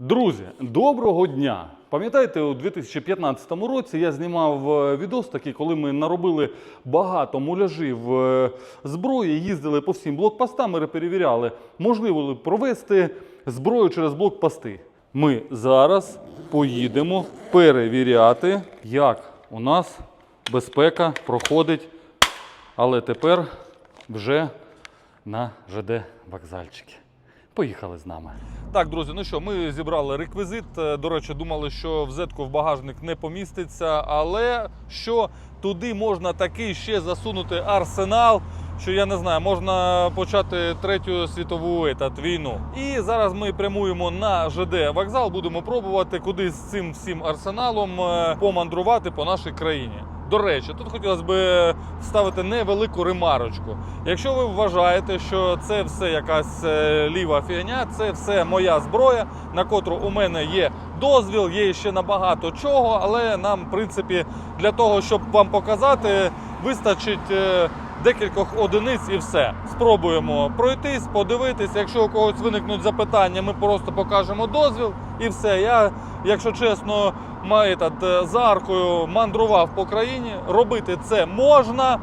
Друзі, доброго дня! Пам'ятаєте, у 2015 році я знімав е, відос такий, коли ми наробили багато муляжів е, зброї, їздили по всім блокпостам і перевіряли, можливо ли провести зброю через блокпости. Ми зараз поїдемо перевіряти, як у нас безпека проходить, але тепер вже на ЖД вокзальчики. Поїхали з нами. Так, друзі, ну що, ми зібрали реквізит. Е, До речі, думали, що в зетку в багажник не поміститься, але що туди можна такий ще засунути арсенал, що я не знаю, можна почати третю світову етат, війну. І зараз ми прямуємо на ЖД вокзал, будемо пробувати куди з цим всім арсеналом е, помандрувати по нашій країні. До речі, тут хотілося б вставити невелику ремарочку. Якщо ви вважаєте, що це все якась е, ліва фігня, це все моя зброя, на котру у мене є дозвіл, є ще набагато чого, але нам, в принципі, для того, щоб вам показати, вистачить е, декількох одиниць і все. Спробуємо пройтись, подивитись. Якщо у когось виникнуть запитання, ми просто покажемо дозвіл і все. Я, якщо чесно, маю этот, е, за аркою мандрував по країні. Робити це можна.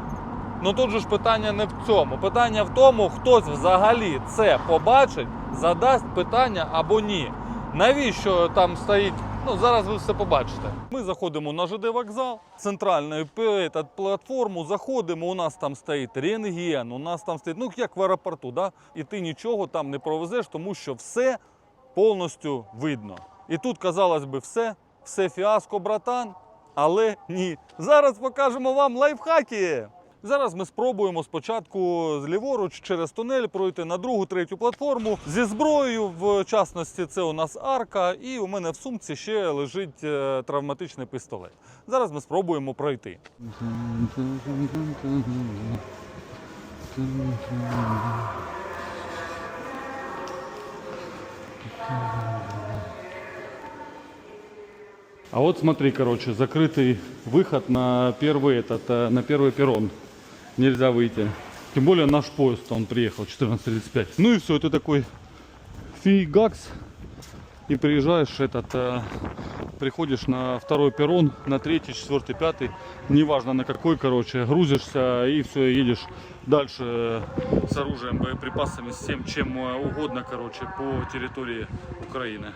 Ну тут же ж питання не в цьому. Питання в тому, хтось взагалі це побачить, задасть питання або ні. Навіщо там стоїть? Ну зараз ви все побачите. Ми заходимо на ЖД вокзал, центральну платформу. Заходимо. У нас там стоїть рентген, у нас там стоїть, ну як в аеропорту, да? і ти нічого там не провезеш, тому що все повністю видно. І тут, казалось би, все, все фіаско, братан. Але ні. Зараз покажемо вам лайфхаки. Зараз ми спробуємо спочатку ліворуч через тунель пройти на другу, третю платформу зі зброєю. В частності це у нас арка, і у мене в сумці ще лежить е, травматичний пістолет. Зараз ми спробуємо пройти. А вот смотри, короче, закрытый выход на первый этот, э, на первый перрон. Нельзя выйти. Тем более наш поезд, он приехал 14.35. Ну и все, ты такой фигакс и приезжаешь этот, э, приходишь на второй перрон, на третий, четвертый, пятый, неважно на какой, короче, грузишься и все, едешь дальше э, с оружием, боеприпасами, с всем, чем э, угодно, короче, по территории Украины.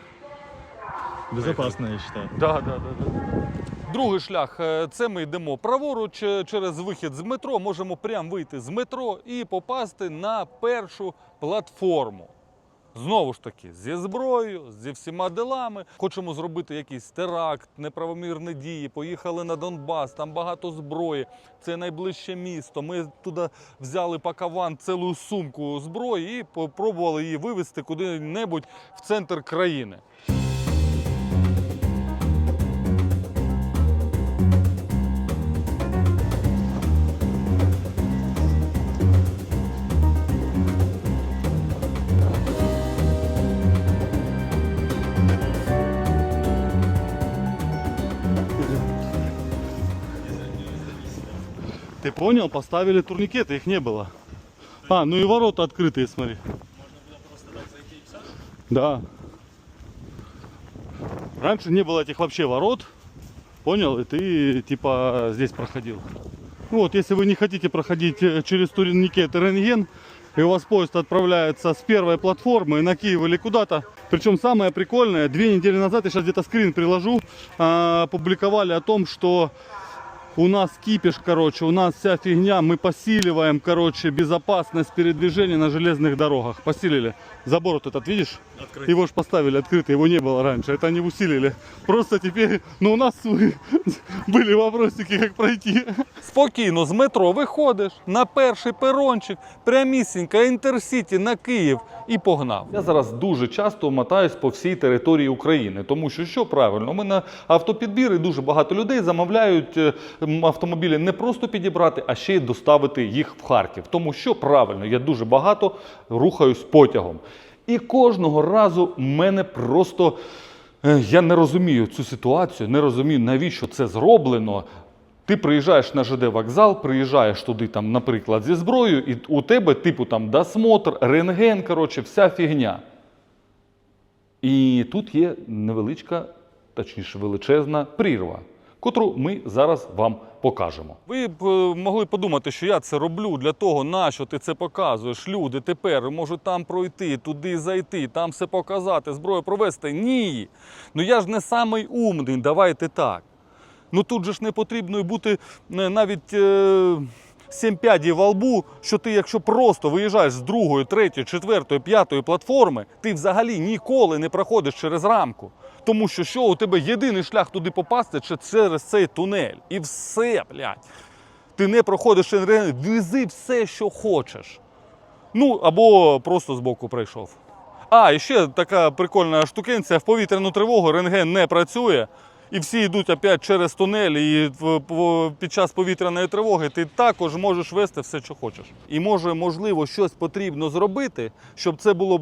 Безопасно, я считаю. Да, да, да, да. Другий шлях е, це ми йдемо праворуч е, через вихід з метро. Можемо прямо вийти з метро і попасти на першу платформу. Знову ж таки, зі зброєю, зі всіма делами. Хочемо зробити якийсь теракт, неправомірні дії. Поїхали на Донбас, там багато зброї. Це найближче місто. Ми туди взяли пакаван цілу сумку зброї і попробували її вивезти куди-небудь в центр країни. Ты понял? Поставили турникеты, их не было. А, ну и ворота открытые, смотри. Да. Раньше не было этих вообще ворот. Понял? И ты типа здесь проходил. Вот, если вы не хотите проходить э, через турникет рентген, и у вас поезд отправляется с первой платформы на Киев или куда-то. Причем самое прикольное, две недели назад, я сейчас где-то скрин приложу, а, публиковали о том, что у нас кипиш, короче, у нас вся фигня, мы посиливаем, короче, безопасность передвижения на железных дорогах. Посилили. Забор вот этот, видишь? Открытый. Его же поставили открытый, его не было раньше. Это они усилили. Просто теперь, ну у нас были вопросики, как пройти. Спокійно з метро виходиш на перший перончик, прямісінька інтерсіті на Київ і погнав. Я зараз дуже часто мотаюсь по всій території України, тому що що правильно, ми на автопідбір і дуже багато людей замовляють е, м, автомобілі не просто підібрати, а ще й доставити їх в Харків. Тому що правильно, я дуже багато рухаюсь потягом. І кожного разу мене просто е, я не розумію цю ситуацію, не розумію, навіщо це зроблено. Ти приїжджаєш на ЖД вокзал, приїжджаєш туди, там, наприклад, зі зброєю, і у тебе, типу, там досмотр, рентген, коротше, вся фігня. І тут є невеличка, точніше величезна прірва, котру ми зараз вам покажемо. Ви б е, могли подумати, що я це роблю для того, нащо ти це показуєш. Люди тепер можуть там пройти, туди зайти, там все показати, зброю провести. Ні. Ну я ж не самий умний, давайте так. Ну тут же ж не потрібно бути е, навіть е, сім пядів во лбу, що ти, якщо просто виїжджаєш з другої, третьої, четвертої, п'ятої платформи, ти взагалі ніколи не проходиш через рамку. Тому що що у тебе єдиний шлях туди попасти це через цей тунель. І все, блядь. Ти не проходиш рентген, вези все, що хочеш. Ну, або просто збоку прийшов. А, і ще така прикольна штукенція: в повітряну тривогу рентген не працює. І всі йдуть опять через тунель, і під час повітряної тривоги ти також можеш вести все, що хочеш. І може, можливо, щось потрібно зробити, щоб це було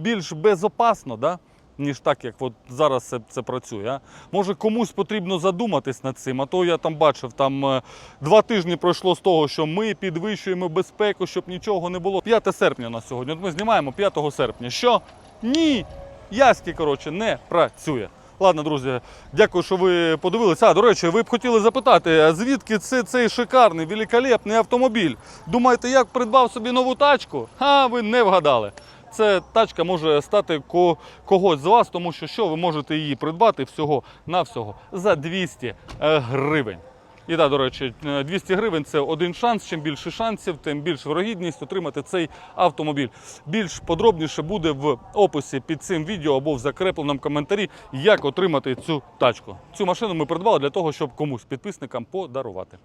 більш безопасно, да? Ніж так, як от зараз це, це працює. Може, комусь потрібно задуматись над цим. А то я там бачив, там е, два тижні пройшло з того, що ми підвищуємо безпеку, щоб нічого не було. 5 серпня на сьогодні. От ми знімаємо 5 серпня. Що? Ні! Яськи, коротше, не працює. Ладно, друзі, дякую, що ви подивилися. А, до речі, ви б хотіли запитати, а звідки це цей шикарний, великолепний автомобіль? Думаєте, як придбав собі нову тачку? А, ви не вгадали. Це тачка може стати когось з вас, тому що що ви можете її придбати всього на всього за 200 е, гривень. І так, до речі, е, 200 гривень це один шанс. Чим більше шансів, тим більш вирогідність отримати цей автомобіль. Більш подробніше буде в описі під цим відео або в закрепленому коментарі, як отримати цю тачку. Цю машину ми придбали для того, щоб комусь підписникам подарувати.